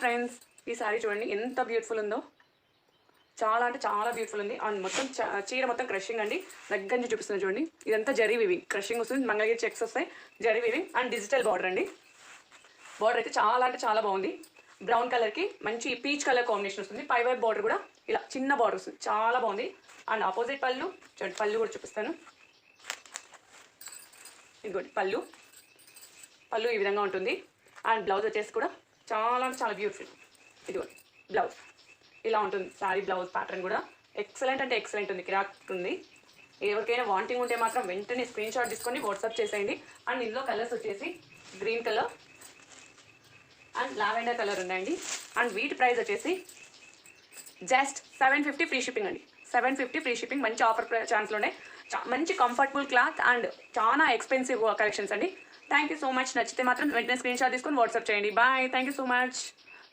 Friends ఈ శారీ చూడండి ఎంత బ్యూటిఫుల్ ఉందో. చాలా అంటే చాలా బ్యూటిఫుల్ ఉంది. అండ్ మొత్తం చీర మొత్తం క్రషింగ్ అండి. దగ్గర నుంచి చూపిస్తుంది చూడండి. ఇదంతా జరీ వివింగ్ క్రషింగ్ వస్తుంది. మంగళగిరి చెక్స్ వస్తాయి. Zari weaving and digital border అండి. బార్డర్ అయితే చాలా అంటే చాలా బాగుంది. బ్రౌన్ కలర్కి మంచి పీచ్ కలర్ కాంబినేషన్ వస్తుంది. పై వైపు బార్డర్ కూడా ఇలా చిన్న బార్డర్ వస్తుంది. చాలా బాగుంది. అండ్ ఆపోజిట్ పళ్ళు. చూడండి పళ్ళు కూడా చూపిస్తాను. ఇదిగోటి పళ్ళు. పళ్ళు ఈ విధంగా ఉంటుంది. అండ్ బ్లౌజ్ వచ్చేసి కూడా చాలా అంటే చాలా బ్యూటిఫుల్ ఇదిగోండి బ్లౌజ్ ఇలా ఉంటుంది శారీ బ్లౌజ్ ప్యాటర్న్ కూడా. ఎక్సలెంట్ అంటే ఎక్సలెంట్ ఉంది కిరాక్ ఉంది. ఎవరికైనా వాంటింగ్ ఉంటే మాత్రం వెంటనే స్క్రీన్ షాట్ తీసుకొని వాట్సాప్ చేసేయండి. అండ్ ఇందులో కలర్స్ వచ్చేసి green colour and lavender colour ఉన్నాయండి. అండ్ వీటి ప్రైస్ వచ్చేసి just seven fifty free shipping అండి. సెవెన్ ఫిఫ్టీ ఫ్రీ షిప్పింగ్ మంచి ఆఫర్ ఛాన్స్లు ఉన్నాయి. మంచి కంఫర్టబుల్ క్లాత్ అండ్ చాలా ఎక్స్పెన్సివ్ కలెక్షన్స్ అండి. Thank you so much. నచ్చితే మాత్రం వెంటనే స్క్రీన్ షాట్ తీసుకొని వాట్సాప్ చేయండి. Bye. Thank you so much.